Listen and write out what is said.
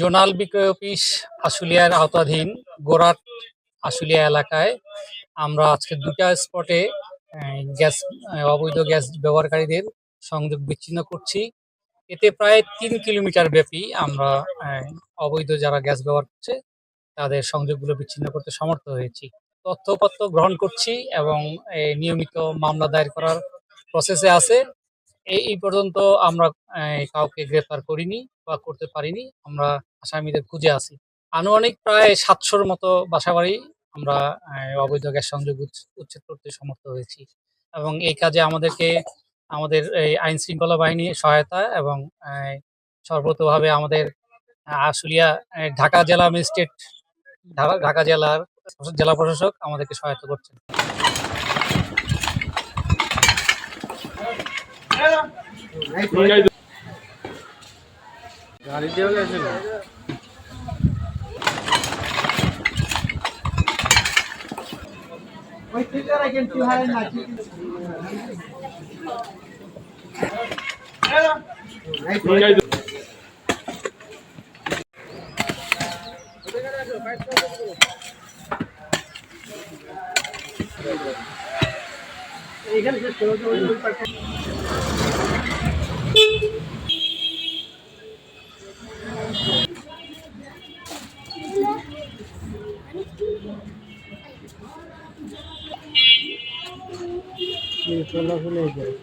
Zonal বিক্রয় office আশুলিয়ার আওতাধীন, গোরাট আশুলিয়া এলাকায়। আমরা আজকে দুটা স্পটে গ্যাস অবৈধ গ্যাস ব্যবহারকারীদের সংযোগ বিচ্ছিন্ন করছি। এতে প্রায় তিন কিলোমিটার ব্যাপী আমরা অবৈধ যারা গ্যাস ব্যবহার করছে, তাদের সংযোগগুলো বিচ্ছিন্ন করতে সমর্থ হয়েছি। তথ্যপত্র গ্রহণ করছি এবং নিয়মিত মামলা দায়ের করার প্রসেসে আছে। এই পর্যন্ত আমরা কাউকে গ্রেফতার করিনি বা করতে পারিনি। আমরা আসামিদের খুঁজে আছি। আনুমানিক প্রায় সাতশোর মতো বাসাবাড়ি আমরা অবৈধ গ্যাস সংযোগ উচ্ছেদ করতে সমর্থ হয়েছি। এবং এই কাজে আমাদেরকে, আমাদের, এই আইন শৃঙ্খলা বাহিনী সহায়তা এবং সর্বতভাবে আমাদের, আশুলিয়া ঢাকা জেলা ম্যাজিস্ট্রেট ঢাকা জেলার, জেলা প্রশাসক আমাদেরকে সহায়তা করছেন। গাড়ি দিয়ে গেছিল ওই টিকারে কিন্তু হারে না এইখানে যে ছোট ওই পার্টি চলাফেরাই করে